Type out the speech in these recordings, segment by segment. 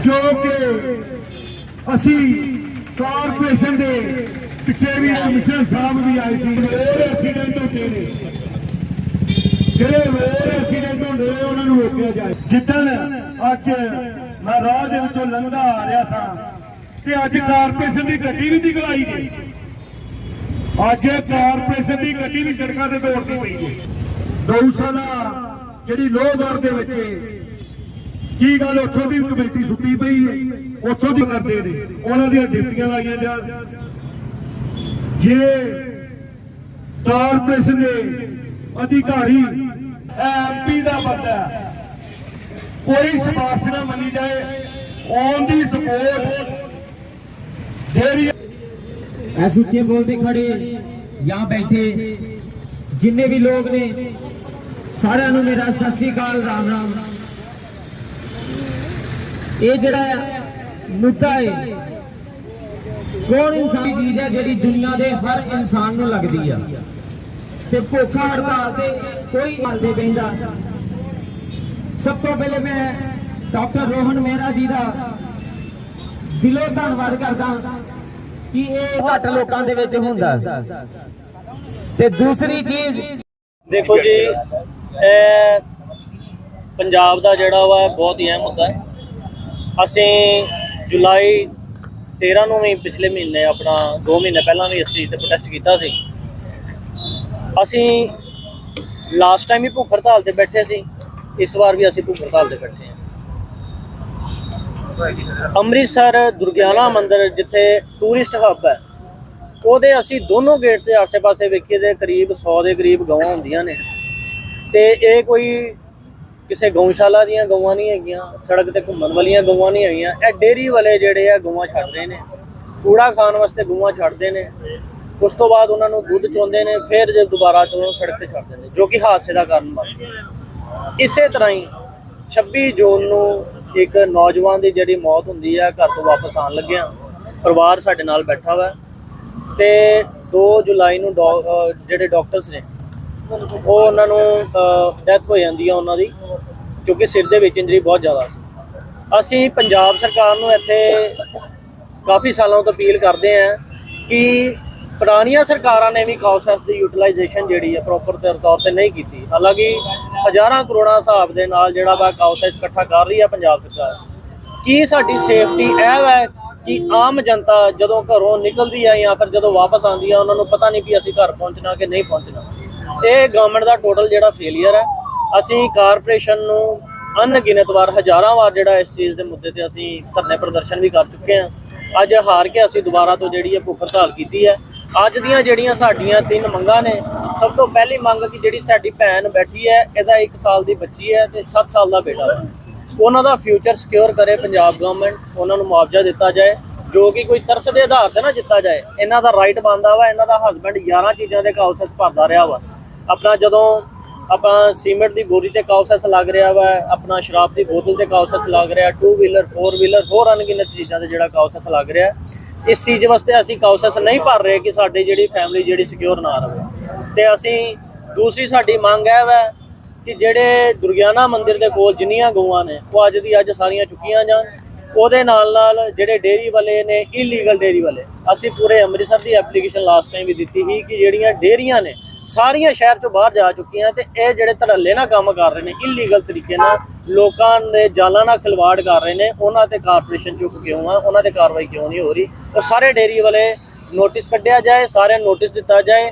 ਜੋ ਕਿ ਅਸੀਂ ਕਾਰਪੋਰੇਸ਼ਨ ਦੇ ਪਿੱਛੇ ਵੀ ਕਮਿਸ਼ਨਰ ਸਾਹਿਬ ਵੀ ਆਏ ਸੀ ਰੋਡ ਐਕਸੀਡੈਂਟ ਹੁੰਦੇ ਨੇ। ਜਿਹੜੇ ਰੋਡ ਐਕਸੀਡੈਂਟ ਹੁੰਦੇ ਨੇ, ਉਹਨਾਂ ਨੂੰ ਰੋਕਿਆ ਜਾਏ। ਜਿੱਦਣ ਅੱਜ ਮੈਂ ਰਾਹ ਦੇ ਵਿੱਚੋਂ ਲੰਘਦਾ ਆ ਰਿਹਾ ਸਾਂ, ਤੇ ਅੱਜ ਕਾਰਪੋਰੇਸ਼ਨ ਦੀ ਗੱਡੀ ਵੀ ਨਿਕਲਾਈ ਗਈ। ਅੱਜ ਕਾਰਪੋਰੇਸ਼ਨ ਦੀ ਗੱਡੀ ਵੀ ਸੜਕਾਂ ਤੇ ਦੌੜਦੀ ਪਈ ਹੈ। ਗਊਸ਼ਾਲਾ ਜਿਹੜੀ ਲੋਹਗੜ੍ਹ ਦੇ ਵਿੱਚ ਕੀ ਗੱਲ ਉੱਥੋਂ ਦੀ ਕਮੇਟੀ ਸੁੱਤੀ ਪਈ ਹੈ। ਉੱਥੋਂ ਦੀ ਕਰਦੇ ਨੇ। ਉਹਨਾਂ ਦੀਆਂ ਡਿਪਟੀਆਂ ਲਾਈਆਂ ਜਾਣ। ਜੇ ਕਾਰਪੋਰੇਸ਼ਨ ਦੇ ਅਧਿਕਾਰੀ ਐਮਪੀ ਦਾ ਬੰਦਾ ਕੋਈ ਸਿਫਾਰਿਸ਼ ਨਾ ਮੰਨੀ ਜਾਏ ਔਨ ਦੀ ਸਪੋਰਟ ਜਿਹੜੀ ਐਸ ਬੋਲਦੇ ਖੜੇ ਜਾਂ ਬੈਠੇ ਜਿੰਨੇ ਵੀ ਲੋਕ ਨੇ, ਸਾਰਿਆਂ ਨੂੰ ਮੇਰਾ ਸਤਿ ਸ੍ਰੀ ਅਕਾਲ, ਰਾਮ ਰਾਮ। ਇਹ ਜਿਹੜਾ ਮੁੱਦਾ ਹੈ ਕੌਣ ਇਨਸਾਨ? ਦੀ ਚੀਜ਼ ਹੈ ਜਿਹੜੀ ਦੁਨੀਆ ਦੇ ਹਰ ਇਨਸਾਨ ਨੂੰ ਲੱਗਦੀ ਆ। ਤੇ ਭੁੱਖਾ ਹੜਤਾਲ ਤੇ ਕੋਈ ਹਾਲ ਦੇ ਬੈਂਦਾ ਸਭ ਤੋਂ ਪਹਿਲੇ ਮੈਂ ਡਾਕਟਰ ਰੋਹਨ ਮਹਿਰਾ ਜੀ ਦਾ ਦਿਲੋਂ ਧੰਨਵਾਦ ਕਰਦਾ ਕਿ ਇਹ ਘੱਟ ਲੋਕਾਂ ਦੇ ਵਿੱਚ ਹੁੰਦਾ ਤੇ ਦੂਸਰੀ ਚੀਜ਼ ਦੇਖੋ ਜੀ ਇਹ ਪੰਜਾਬ ਦਾ ਜਿਹੜਾ ਵਾ ਬਹੁਤ ਹੀ ਅਹਿਮ ਮੁੱਦਾ ਹੈ। ਅਸੀਂ ਜੁਲਾਈ 13 ਨੂੰ ਵੀ ਪਿਛਲੇ ਮਹੀਨੇ, ਆਪਣਾ 2 ਮਹੀਨੇ ਪਹਿਲਾਂ ਵੀ ਇਸ ਚੀਜ਼ ਤੇ ਪ੍ਰੋਟੈਸਟ ਕੀਤਾ ਸੀ। ਅਸੀਂ ਲਾਸਟ ਟਾਈਮ ਵੀ ਭੁੱਖ ਹੜਤਾਲ ਤੇ ਬੈਠੇ ਸੀ। ਇਸ ਵਾਰ ਵੀ ਅਸੀਂ ਭੁੱਖ ਹੜਤਾਲ ਤੇ ਬੈਠੇ ਹਾਂ। ਅੰਮ੍ਰਿਤਸਰ ਦੁਰਗਿਆਨਾ ਮੰਦਿਰ, ਜਿੱਥੇ ਟੂਰਿਸਟ ਹੱਬ ਹੈ, ਉਹਦੇ ਅਸੀਂ ਦੋਨੋਂ ਗੇਟਸ ਦੇ ਆਸੇ-ਪਾਸੇ ਵੇਖੀਏ ਤੇ ਕਰੀਬ 100 ਦੇ ਕਰੀਬ ਗਊਆਂ ਹੁੰਦੀਆਂ ਨੇ। ਤੇ ਇਹ ਕੋਈ ਕਿਸੇ ਗਊਸ਼ਾਲਾ ਦੀਆਂ ਗਊਆਂ ਨਹੀਂ ਹੈਗੀਆਂ, ਸੜਕ ਤੇ ਘੁੰਮਣ ਵਾਲੀਆਂ ਗਊਆਂ ਨਹੀਂ ਹੈਗੀਆਂ, ਇਹ ਡੇਰੀ ਵਾਲੇ ਜਿਹੜੇ ਆ ਗਊਆਂ ਛੱਡ ਰਹੇ ਨੇ। ਕੂੜਾ ਖਾਣ ਵਾਸਤੇ ਗਊਆਂ ਛੱਡਦੇ ਨੇ। ਉਸ ਤੋਂ ਬਾਅਦ ਉਹਨਾਂ ਨੂੰ ਦੁੱਧ ਚੋਂਦੇ ਨੇ, ਫਿਰ ਜੇ ਦੁਬਾਰਾ ਤੋਂ ਸੜਕ ਤੇ ਛੱਡ ਦਿੰਦੇ ਜੋ ਕਿ ਹਾਦਸੇ ਦਾ ਕਾਰਨ ਬਣਦਾ ਇਸੇ ਤਰ੍ਹਾਂ ਹੀ 26 ਜੂਨ ਨੂੰ ਇੱਕ ਨੌਜਵਾਨ ਦੀ ਜਿਹੜੀ ਮੌਤ ਹੁੰਦੀ ਆ, ਘਰ ਤੋਂ ਵਾਪਸ ਆਉਣ ਲੱਗਿਆ। ਪਰਿਵਾਰ ਸਾਡੇ ਨਾਲ ਬੈਠਾ ਵਾ ਤੇ 2 ਜੁਲਾਈ ਨੂੰ ਡੌ- ਜਿਹੜੇ ਡਾਕਟਰਸ ਨੇ ਉਹ ਉਹਨਾਂ ਨੂੰ ਡੈਥ ਹੋ ਜਾਂਦੀ ਆ ਉਹਨਾਂ ਦੀ, ਕਿਉਂਕਿ ਸਿਰ ਦੇ ਵਿੱਚ ਇੰਜਰੀ ਬਹੁਤ ਜ਼ਿਆਦਾ ਸੀ। ਅਸੀਂ ਪੰਜਾਬ ਸਰਕਾਰ ਨੂੰ ਇੱਥੇ ਕਾਫੀ ਸਾਲਾਂ ਤੋਂ ਅਪੀਲ ਕਰਦੇ ਆਂ ਕਿ ਪੁਰਾਣੀਆਂ ਸਰਕਾਰਾਂ ਨੇ ਵੀ ਕਾਉਸੈਸ ਦੀ ਯੂਟਿਲਾਈਜੇਸ਼ਨ ਜਿਹੜੀ ਹੈ ਪ੍ਰੋਪਰ ਤੌਰ ਤੇ ਨਹੀਂ ਕੀਤੀ। ਹਾਲਾਂਕਿ ਹਜ਼ਾਰਾਂ ਕਰੋੜਾਂ ਹਿਸਾਬ ਦੇ ਨਾਲ ਜਿਹੜਾ ਵਾ ਕਾਉਸੈਸ ਇਕੱਠਾ ਕਰ ਰਹੀ ਹੈ ਪੰਜਾਬ ਸਰਕਾਰ। ਕੀ ਸਾਡੀ ਸੇਫਟੀ ਇਹ ਹੈ ਕਿ ਆਮ ਜਨਤਾ ਜਦੋਂ ਘਰੋਂ ਨਿਕਲਦੀ ਹੈ ਜਾਂ ਫਿਰ ਜਦੋਂ ਵਾਪਸ ਆਉਂਦੀ ਹੈ ਉਹਨਾਂ ਨੂੰ ਪਤਾ ਨਹੀਂ ਵੀ ਅਸੀਂ ਘਰ ਪਹੁੰਚਣਾ ਕਿ ਨਹੀਂ ਪਹੁੰਚਣਾ। ਇਹ ਗਵਰਨਮੈਂਟ ਦਾ ਟੋਟਲ ਜਿਹੜਾ ਫੇਲਿਅਰ ਹੈ, ਅਸੀਂ ਕਾਰਪੋਰੇਸ਼ਨ ਨੂੰ ਅਣਗਿਣਤ ਵਾਰ, ਹਜ਼ਾਰਾਂ ਵਾਰ ਜਿਹੜਾ ਇਸ ਚੀਜ਼ ਦੇ ਮੁੱਦੇ ਤੇ ਅਸੀਂ ਧਰਨੇ ਪ੍ਰਦਰਸ਼ਨ ਵੀ ਕਰ ਚੁੱਕੇ ਹਾਂ। ਅੱਜ ਹਾਰ ਕੇ ਅਸੀਂ ਦੁਬਾਰਾ ਤੋਂ ਜਿਹੜੀ ਹੈ ਭੁੱਖ ਹੜਤਾਲ ਕੀਤੀ ਹੈ। ਅੱਜ ਦੀਆਂ ਜਿਹੜੀਆਂ ਸਾਡੀਆਂ ਤਿੰਨ ਮੰਗਾਂ ਨੇ, ਸਭ ਤੋਂ ਪਹਿਲੀ ਮੰਗ ਕਿ ਜਿਹੜੀ ਸਾਡੀ ਭੈਣ ਬੈਠੀ ਹੈ, ਇਹਦਾ 1 ਸਾਲ ਦੀ ਬੱਚੀ ਹੈ ਤੇ 7 ਸਾਲ ਦਾ ਬੇਟਾ ਹੈ। ਉਹਨਾਂ ਦਾ ਫਿਊਚਰ ਸਿਕਿਉਰ ਕਰੇ ਪੰਜਾਬ ਗਵਰਨਮੈਂਟ ਉਹਨਾਂ ਨੂੰ ਮੁਆਵਜ਼ਾ ਦਿੱਤਾ ਜਾਏ, ਜੋ ਕਿ ਕੋਈ ਤਰਸ ਦੇ ਆਧਾਰ ਤੇ ਨਾ ਦਿੱਤਾ ਜਾਏ। ਇਹਨਾਂ ਦਾ ਰਾਈਟ ਬਣਦਾ ਵਾ, ਇਹਨਾਂ ਦਾ ਹਸਬੰਡ 11 ਚੀਜ਼ਾਂ ਦੇ ਕਾਉਸਸ ਭਰਦਾ ਰਿਹਾ ਵਾ। ਆਪਣਾ ਜਦੋਂ ਆਪਾਂ ਸੀਮੈਂਟ ਦੀ ਬੋਰੀ ਤੇ ਕਾਉਸਸ ਲੱਗ ਰਿਹਾ ਵਾ, ਆਪਣਾ ਸ਼ਰਾਬ ਦੀ ਬੋਤਲ ਤੇ ਕਾਉਸਸ ਲੱਗ ਰਿਹਾ ਟੂ ਵੀਲਰ ਫੋਰ ਵੀਲਰ ਹੋਰ ਅਣਗਿਣਤ ਚੀਜ਼ਾਂ ਤੇ ਜਿਹੜਾ ਕਾਉਸਸ ਲੱਗ ਰਿਹਾ। ਇਸ ਚੀਜ਼ ਵਾਸਤੇ ਅਸੀਂ ਕਾਉਸਸ ਨਹੀਂ ਭਰ ਰਹੇ ਕਿ ਸਾਡੀ ਜਿਹੜੀ ਫੈਮਿਲੀ ਜਿਹੜੀ ਸਿਕਿਉਰ ਨਾ ਰਹੇ। ਤੇ ਅਸੀਂ ਦੂਸਰੀ ਸਾਡੀ ਮੰਗ ਹੈ ਵਾ ਕਿ ਜਿਹੜੇ ਦੁਰਗਿਆਨਾ ਮੰਦਿਰ ਦੇ ਕੋਲ ਜਿੰਨੀਆਂ ਗਊਆਂ ਨੇ, ਉਹ ਅੱਜ ਦੀ ਅੱਜ ਸਾਰੀਆਂ ਚੁੱਕੀਆਂ ਜਾਣ। ਉਹਦੇ ਨਾਲ ਨਾਲ ਜਿਹੜੇ ਡੇਰੀ ਵਾਲੇ ਨੇ ਇਲੀਗਲ ਡੇਰੀ ਵਾਲੇ, ਅਸੀਂ ਪੂਰੇ ਅੰਮ੍ਰਿਤਸਰ ਦੀ ਐਪਲੀਕੇਸ਼ਨ ਲਾਸਟ ਟਾਈਮ ਵੀ ਦਿੱਤੀ ਸੀ ਕਿ ਜਿਹੜੀਆਂ ਡੇਰੀਆਂ ਨੇ ਸਾਰੀਆਂ ਸ਼ਹਿਰ 'ਚੋਂ ਬਾਹਰ ਜਾ ਚੁੱਕੀਆਂ ਤੇ ਇਹ ਜਿਹੜੇ ਧੜੱਲੇ ਨਾਲ ਕੰਮ ਕਰ ਰਹੇ ਨੇ ਇਲੀਗਲ ਤਰੀਕੇ ਨਾਲ ਲੋਕਾਂ ਦੇ ਜਾਲਾਂ ਨਾਲ ਖਿਲਵਾੜ ਕਰ ਰਹੇ ਨੇ, ਉਹਨਾਂ ਤੇ ਕਾਰਪੋਰੇਸ਼ਨ ਚੁੱਕ ਕਿਉਂ ਆ ਉਹਨਾਂ ਤੇ ਕਾਰਵਾਈ ਕਿਉਂ ਨਹੀਂ ਹੋ ਰਹੀ? ਉਹ ਸਾਰੇ ਡੇਰੀ ਵਾਲੇ ਨੋਟਿਸ ਕੱਢਿਆ ਜਾਏ ਸਾਰਿਆਂ ਨੂੰ ਨੋਟਿਸ ਦਿੱਤਾ ਜਾਏ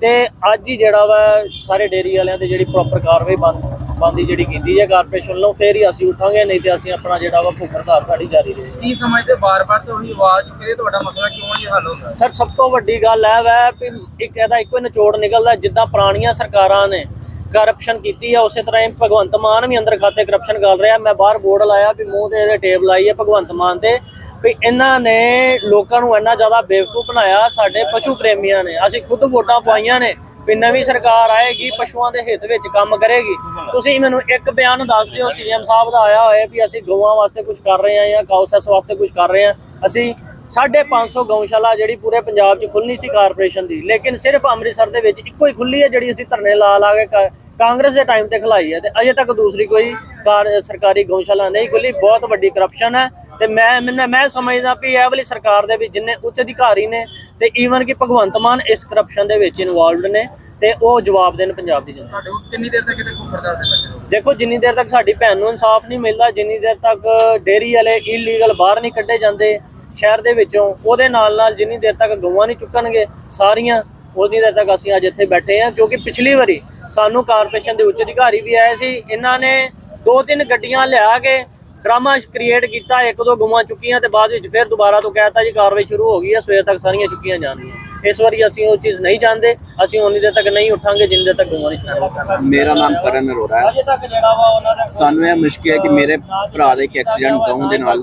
ਤੇ ਅੱਜ ਹੀ ਜਿਹੜਾ ਵਾ ਸਾਰੇ ਡੇਰੀ ਵਾਲਿਆਂ ਤੇ ਜਿਹੜੀ ਪ੍ਰੋਪਰ ਕਾਰਵਾਈ ਬੰਦ ਬੰਦੀ ਜਿਹੜੀ ਕੀਤੀ ਹੈ ਕਾਰਪੋਰੇਸ਼ਨ ਵੱਲੋਂ ਫੇਰ ਹੀ ਅਸੀਂ ਉਠਾਂਗੇ ਨਹੀਂ ਤੇ ਅਸੀਂ ਆਪਣਾ ਜਿਹੜਾ ਵਾ ਭੁੱਖ ਹੜਤਾਲ ਸਾਡੀ ਜਾਰੀ ਰਹੇਗੀ। ਕੀ ਸਮਝਦੇ ਬਾਰ-ਬਾਰ ਤੋਂ ਉਹੀ ਆਵਾਜ਼ ਚੁੱਕਦੇ ਤੁਹਾਡਾ ਮਸਲਾ ਕਿਉਂ ਨਹੀਂ ਹੱਲ ਹੁੰਦਾ? ਸਰ ਸਭ ਤੋਂ ਵੱਡੀ ਗੱਲ ਹੈ ਵੈ ਵੀ ਇੱਕ ਇਹਦਾ ਇੱਕੋ ਹੀ ਨਿਚੋੜ ਨਿਕਲਦਾ ਜਿੱਦਾਂ ਪੁਰਾਣੀਆਂ ਸਰਕਾਰਾਂ ਨੇ ਕਰਪਸ਼ਨ ਕੀਤੀ ਹੈ ਉਸੇ ਤਰ੍ਹਾਂ ਹੀ ਭਗਵੰਤ ਮਾਨ ਵੀ ਅੰਦਰ ਖਾਤੇ ਕਰਪਸ਼ਨ ਕਰ ਰਿਹਾ। ਮੈਂ ਬਾਹਰ ਬੋਰਡ ਲਾਇਆ ਵੀ ਮੂੰਹ ਤੇ ਇਹਦੇ ਟੇਪ ਲਾਈ ਹੈ ਭਗਵੰਤ ਮਾਨ ਤੇ ਵੀ ਇਹਨਾਂ ਨੇ ਲੋਕਾਂ ਨੂੰ ਇੰਨਾ ਜ਼ਿਆਦਾ ਬੇਵਕੂਫ ਬਣਾਇਆ ਸਾਡੇ ਪਸ਼ੂ ਪ੍ਰੇਮੀਆਂ ਨੇ ਅਸੀਂ ਖੁਦ ਵੋਟਾਂ ਪਾਈਆਂ ਨੇ। ਵੀ ਨਵੀਂ ਸਰਕਾਰ ਆਏਗੀ, ਪਸ਼ੂਆਂ ਦੇ ਹਿੱਤ ਵਿੱਚ ਕੰਮ ਕਰੇਗੀ। ਤੁਸੀਂ ਮੈਨੂੰ ਇੱਕ ਬਿਆਨ ਦੱਸ ਦਿਓ, ਸੀਐਮ ਸਾਹਿਬ ਦਾ ਆਇਆ ਹੋਇਆ ਵੀ ਅਸੀਂ ਗਊਆਂ ਵਾਸਤੇ ਕੁਝ ਕਰ ਰਹੇ ਹਾਂ ਜਾਂ ਕਾਉਸੈਸ ਵਾਸਤੇ ਕੁਝ ਕਰ ਰਹੇ ਹਾਂ। ਅਸੀਂ 550 ਗਊਸ਼ਾਲਾ ਜਿਹੜੀ ਪੂਰੇ ਪੰਜਾਬ 'ਚ ਖੁੱਲਣੀ ਸੀ ਕਾਰਪੋਰੇਸ਼ਨ ਦੀ, ਲੇਕਿਨ ਸਿਰਫ ਅੰਮ੍ਰਿਤਸਰ ਦੇ ਵਿੱਚ ਇੱਕੋ ਹੀ ਖੁੱਲੀ ਹੈ ਜਿਹੜੀ ਅਸੀਂ ਧਰਨੇ ਲਾ ਲਾ ਕੇ ਕ- ਕਾਂਗਰਸ ਦੇ ਟਾਈਮ ਤੇ ਖਲਾਈ ਹੈ ਤੇ ਅਜੇ ਤੱਕ ਦੂਸਰੀ ਕੋਈ ਕਾਰ ਸਰਕਾਰੀ ਗਊਸ਼ਾਲਾ ਨਹੀਂ ਖੁੱਲੀ। ਬਹੁਤ ਵੱਡੀ ਕਰਪਸ਼ਨ ਹੈ ਤੇ ਮੈਂ ਮੈਂ ਮੈਂ ਸਮਝਦਾ ਵੀ ਇਹ ਵਾਲੀ ਸਰਕਾਰ ਦੇ ਵਿੱਚ ਜਿੰਨੇ ਉੱਚ ਅਧਿਕਾਰੀ ਨੇ ਤੇ ਈਵਨ ਕਿ ਭਗਵੰਤ ਮਾਨ ਇਸ ਕਰਪਸ਼ਨ ਦੇ ਵਿੱਚ ਇਨਵੋਲਵਡ ਨੇ ਤੇ ਉਹ ਜਵਾਬ ਦੇਣ ਪੰਜਾਬ ਦੀ ਜਨਤਾ ਤੁਹਾਡੇ ਕਿੰਨੀ ਦੇਰ ਤੱਕ ਕਿਤੇ ਘੁੰਮਰ ਦੱਸਦੇ ਬੱਚੇ ਦੇਖੋ ਜਿੰਨੀ ਦੇਰ ਤੱਕ ਸਾਡੀ ਭੈਣ ਨੂੰ ਇਨਸਾਫ ਨਹੀਂ ਮਿਲਦਾ ਜਿੰਨੀ ਦੇਰ ਤੱਕ ਡੇਰੀ ਵਾਲੇ ਇਲੀਗਲ ਬਾਹਰ ਨਹੀਂ ਕੱਢੇ ਜਾਂਦੇ ਸ਼ਹਿਰ ਦੇ ਵਿੱਚੋਂ ਉਹਦੇ ਨਾਲ ਨਾਲ ਜਿੰਨੀ ਦੇਰ ਤੱਕ ਗਊਆਂ ਨਹੀਂ ਚੁੱਕਣਗੇ ਸਾਰੀਆਂ ਉਨੀ ਦੇਰ ਤੱਕ ਅਸੀਂ ਅੱਜ ਇੱਥੇ ਬੈਠੇ ਹਾਂ ਕਿਉਂਕਿ ਪਿਛਲੀ ਵਾਰੀ ਸਾਨੂੰ ਕਾਰਪੋਰੇਸ਼ਨ ਦੇ ਉੱਚ ਅਧਿਕਾਰੀ ਵੀ ਆਏ ਸੀ। ਇਹਨਾਂ ਨੇ ਦੋ ਤਿੰਨ ਗੱਡੀਆਂ ਲਿਆ ਕੇ ਡਰਾਮਾ ਕ੍ਰੀਏਟ ਕੀਤਾ। ਇੱਕ ਦੋ ਗਊਆਂ ਚੁੱਕੀਆਂ ਤੇ ਬਾਅਦ ਵਿੱਚ ਫਿਰ ਦੁਬਾਰਾ ਤੋਂ ਕਹਿਤਾ ਜੀ ਕਾਰਵਾਈ ਸ਼ੁਰੂ ਹੋ ਗਈ ਹੈ। ਸਵੇਰ ਤੱਕ ਸਾਰੀਆਂ ਚੁੱਕੀਆਂ ਜਾਣਗੀਆਂ। ਇਸ ਵਾਰੀ ਅਸੀਂ ਉਹ ਚੀਜ਼ ਨਹੀਂ ਚਾਹੁੰਦੇ ਅਸੀਂ ਉਨੀ ਦੇਰ ਤੱਕ ਨਹੀਂ ਉੱਠਾਂਗੇ ਜਿੰਨੀ ਦੇਰ ਤੱਕ ਗਊਆਂ ਨਹੀਂ ਮੇਰਾ ਨਾਮ ਕਰਨ ਅਰੋੜਾ ਹੈ। ਸਾਨੂੰ ਇਹ ਮੁਸ਼ਕਿਲ ਹੈ ਕਿ ਮੇਰੇ ਭਰਾ ਦਾ ਇੱਕ ਐਕਸੀਡੈਂਟ ਗਾਉਂ ਦੇ ਨਾਲ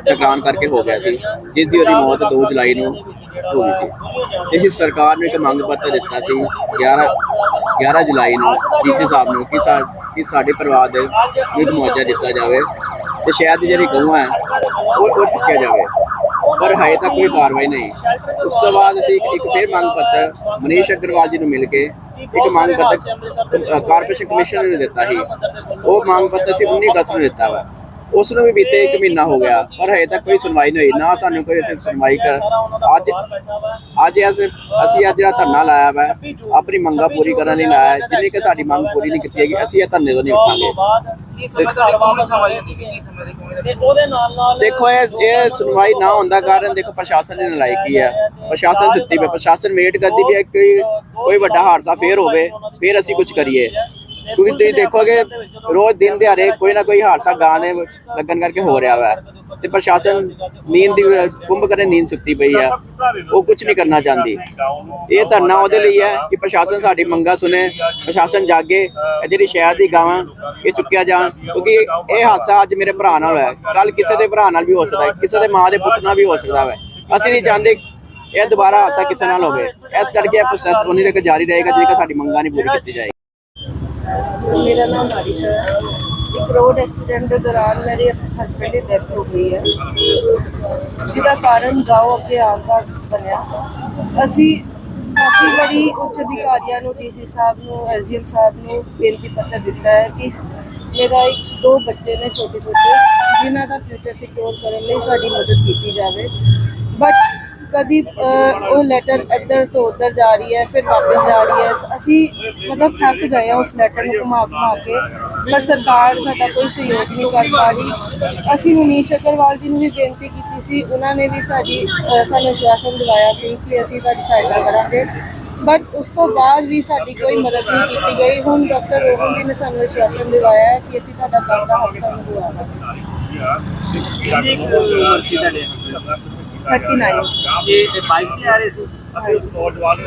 ਟਕਰਾਉਣ ਕਰਕੇ ਹੋ ਗਿਆ ਸੀ ਜਿਸ ਦੀ ਉਹਦੀ ਮੌਤ 2 ਜੁਲਾਈ ਨੂੰ ਹੋ ਗਈ ਸੀ। ਅਸੀਂ ਸਰਕਾਰ ਨੂੰ ਇੱਕ ਮੰਗ ਪੱਤਰ ਦਿੱਤਾ ਸੀ 11 11 ਜੁਲਾਈ ਨੂੰ ਡੀਸੀ ਸਾਹਿਬ ਨੂੰ ਕਿ ਸਾਡੇ ਪਰਿਵਾਰ ਦੇ ਨੂੰ ਮੁਆਵਜ਼ਾ ਦਿੱਤਾ ਜਾਵੇ ਤੇ ਸ਼ਾਇਦ ਜਿਹੜੀ ਗਊ ਹੈ ਉਹ ਉਹ ਚੁੱਕਿਆ ਜਾਵੇ। ਪਰ ਹਜੇ ਤੱਕ ਕੋਈ ਕਾਰਵਾਈ ਨਹੀਂ। ਉਸ ਤੋਂ ਬਾਅਦ ਅਸੀਂ ਇੱਕ ਇੱਕ ਫਿਰ ਮੰਗ ਪੱਤਰ ਮਨੀਸ਼ ਅਗਰਵਾਲ ਜੀ ਨੂੰ ਮਿਲ ਕੇ ਇੱਕ ਮੰਗ ਪੱਤਰ ਕਾਰਪੋਰੇਸ਼ਨ ਕਮਿਸ਼ਨ ਨੂੰ ਦਿੱਤਾ ਸੀ। ਉਹ ਮੰਗ ਪੱਤਰ ਅਸੀਂ 19 ਅਗਸਤ ਨੂੰ ਦਿੱਤਾ ਵਾ। ਉਸ ਨੂੰ ਵੀ ਬੀਤੇ 1 ਮਹੀਨਾ ਹੋ ਗਿਆ ਪਰ ਹਜੇ ਤੱਕ ਕੋਈ ਸੁਣਵਾਈ ਨਹੀਂ ਹੋਈ ਨਾ ਸਾਨੂੰ ਕੋਈ ਇੱਥੇ ਸੁਣਵਾਈ ਕਰ ਅੱਜ ਅੱਜ ਅਸੀਂ ਅਸੀਂ ਅੱਜ ਜਿਹੜਾ ਧਰਨਾ ਲਾਇਆ ਵਾ ਆਪਣੀ ਮੰਗਾਂ ਪੂਰੀ ਕਰਨ ਲਈ ਲਾਇਆ। ਜਿੰਨੀ ਕਿ ਸਾਡੀ ਮੰਗ ਪੂਰੀ ਨਹੀਂ ਕੀਤੀ ਹੈਗੀ ਅਸੀਂ ਇਹ ਧਰਨੇ ਤੋਂ ਨਹੀਂ ਉੱਠਾਂਗੇ। ਕੀ ਸਮੇਂ ਤੁਹਾਡੇ ਕੋਲ ਨਹੀਂ ਸਮਾਈ ਸੀ? ਕੀ ਸਮੇਂ ਦੇ ਕੋਲ ਤੇ ਉਹਦੇ ਨਾਲ ਨਾਲ ਦੇਖੋ ਇਹ ਇਹ ਸੁਣਵਾਈ ਨਾ ਹੁੰਦਾ ਕਾਰਨ ਦੇਖੋ ਪ੍ਰਸ਼ਾਸਨ ਦੀ ਨਲਾਇਕੀ ਹੈ। ਪ੍ਰਸ਼ਾਸਨ ਸੁੱਤੀ ਪਈ ਪ੍ਰਸ਼ਾਸਨ ਵੇਟ ਕਰਦੀ ਵੀ ਹੈ ਕਿ ਕੋਈ ਵੱਡਾ ਹਾਦਸਾ ਫੇਰ ਹੋਵੇ ਫੇਰ ਅਸੀਂ ਕੁਝ ਕਰੀਏ। ਕਿਉਂਕਿ ਤੁਸੀਂ ਦੇਖੋਗੇ ਰੋਜ਼ ਦਿਨ ਦਿਹਾੜੇ ਕੋਈ ਨਾ ਕੋਈ ਹਾਦਸਾ ਗਾਂ ਦੇ ਲੱਗਣ ਕਰਕੇ ਹੋ ਰਿਹਾ ਵਾ। ਤੇ ਪ੍ਰਸ਼ਾਸਨ ਨੀਂਦ ਦੀ, ਕੁੰਭ ਕਰੇ ਨੀਂਦ ਸੁੱਤੀ ਪਈ ਆ। ਉਹ ਕੁਝ ਨਹੀਂ ਕਰਨਾ ਚਾਹੁੰਦੀ। ਇਹ ਧਰਨਾ ਉਹਦੇ ਲਈ ਹੈ ਕਿ ਪ੍ਰਸ਼ਾਸਨ ਸਾਡੀ ਮੰਗਾਂ ਸੁਣੇ, ਪ੍ਰਸ਼ਾਸਨ ਜਾਗੇ, ਇਹ ਜਿਹੜੀ ਸ਼ਹਿਰ ਦੀ ਗਾਵਾਂ ਇਹ ਚੁੱਕਿਆ ਜਾਣ। ਕਿਉਂਕਿ ਇਹ ਹਾਦਸਾ ਅੱਜ ਮੇਰੇ ਭਰਾ ਨਾਲ ਹੋਇਆ। ਕੱਲ ਕਿਸੇ ਦੇ ਭਰਾ ਨਾਲ ਵੀ ਹੋ ਸਕਦਾ ਹੈ, ਕਿਸੇ ਦੇ ਮਾਂ ਦੇ ਪੁੱਤ ਨਾਲ ਵੀ ਹੋ ਸਕਦਾ ਹੈ ਅਸੀਂ ਨਹੀਂ ਚਾਹੁੰਦੇ ਇਹ ਦੁਬਾਰਾ ਹਾਦਸਾ ਕਿਸੇ ਨਾਲ ਹੋਵੇ। ਇਸ ਕਰਕੇ ਇਹ ਪ੍ਰੋਸੈਸ ਉਨੀ ਤੱਕ ਜਾਰੀ ਰਹੇਗਾ, ਜਿੰਨੇ ਤੱਕ ਸਾਡੀ ਮੰਗਾਂ ਨਹੀਂ ਪੂਰੀ ਕੀਤੀ ਜਾਏਗੀ। ਮੇਰਾ ਨਾਮ ਮਾਰਿਸ਼ਾ ਹੈ। ਇੱਕ ਰੋਡ ਐਕਸੀਡੈਂਟ ਦੇ ਦੌਰਾਨ ਮੇਰੇ ਹਸਬੰਡ ਦੀ ਡੈਥ ਹੋ ਗਈ ਹੈ। ਜਿਹਦਾ ਕਾਰਨ ਗਾਉ ਅੱਗੇ ਆਉਣ ਦਾ ਬਣਿਆ। ਅਸੀਂ ਕਾਫੀ ਬੜੀ ਉੱਚ ਅਧਿਕਾਰੀਆਂ ਨੂੰ, ਡੀਸੀ ਸਾਹਿਬ ਨੂੰ, ਐਸਡੀਐਮ ਸਾਹਿਬ ਨੂੰ ਬੇਨਤੀ ਪੱਤਰ ਦਿੱਤਾ ਹੈ ਕਿ ਮੇਰਾ ਇੱਕ, ਦੋ ਬੱਚੇ ਨੇ ਛੋਟੇ ਛੋਟੇ ਜਿਨ੍ਹਾਂ ਦਾ ਫਿਊਚਰ ਸਿਕਿਉਰ ਕਰਨ ਲਈ ਸਾਡੀ ਮਦਦ ਕੀਤੀ ਜਾਵੇ। ਬਟ ਕਦੀ ਉਹ ਲੈਟਰ ਇੱਧਰ ਤੋਂ ਉੱਧਰ ਜਾ ਰਹੀ ਹੈ, ਫਿਰ ਵਾਪਸ ਜਾ ਰਹੀ ਹੈ। ਅਸੀਂ ਮਤਲਬ ਥੱਕ ਗਏ ਹਾਂ ਉਸ ਲੈਟਰ ਨੂੰ ਘੁਮਾ ਘੁਮਾ ਕੇ, ਪਰ ਸਰਕਾਰ ਸਾਡਾ ਕੋਈ ਸਹਿਯੋਗ ਨਹੀਂ ਕਰ ਪਾ ਰਹੀ। ਅਸੀਂ ਮਨੀਸ਼ ਅਗਰਵਾਲ ਜੀ ਨੂੰ ਵੀ ਬੇਨਤੀ ਕੀਤੀ ਸੀ, ਉਹਨਾਂ ਨੇ ਵੀ ਸਾਡੀ ਸਾਨੂੰ ਆਸ਼ਵਾਸਨ ਦਿਵਾਇਆ ਸੀ ਕਿ ਅਸੀਂ ਤੁਹਾਡੀ ਸਹਾਇਤਾ ਕਰਾਂਗੇ। ਬਟ ਉਸ ਤੋਂ ਬਾਅਦ ਵੀ ਸਾਡੀ ਕੋਈ ਮਦਦ ਨਹੀਂ ਕੀਤੀ ਗਈ। ਹੁਣ ਡਾਕਟਰ ਰੋਹਨ ਜੀ ਨੇ ਸਾਨੂੰ ਆਸ਼ਵਾਸਨ ਦਿਵਾਇਆ ਕਿ ਅਸੀਂ ਤੁਹਾਡਾ ਬਣਦਾ ਹੱਕ ਤੁਹਾਨੂੰ ਦਿਵਾਵਾਂਗੇ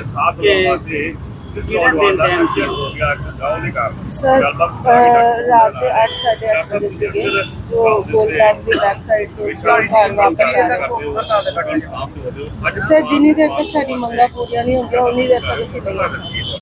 ਸਾਥ ਦਿੱਤਾ ਤੇ ਇਸ ਨੌਜਵਾਨ ਦਾ ਐਕਸੀਡੈਂਟ ਹੋ ਗਿਆ ਗਾਉਂ ਦੇ ਕਾਰਨ ਸਰ ਰਾਤ ਦੇ 8:30 ਵਜੇ ਸੀਗੇ ਜੋ ਗੋਲ ਬੈਗ ਦੀ ਬੈਕ ਸਾਈਡ ਤੋਂ ਘਰ ਵਾਪਸ ਆ ਰਹੇ ਸਰ ਜਿੰਨੀ ਦੇਰ ਤੱਕ ਸਾਡੀ ਮੰਗਾਂ ਪੂਰੀਆਂ ਨਹੀਂ ਹੁੰਦੀਆਂ ਉਨੀ ਦੇਰ ਤੱਕ ਅਸੀਂ ਨਹੀਂ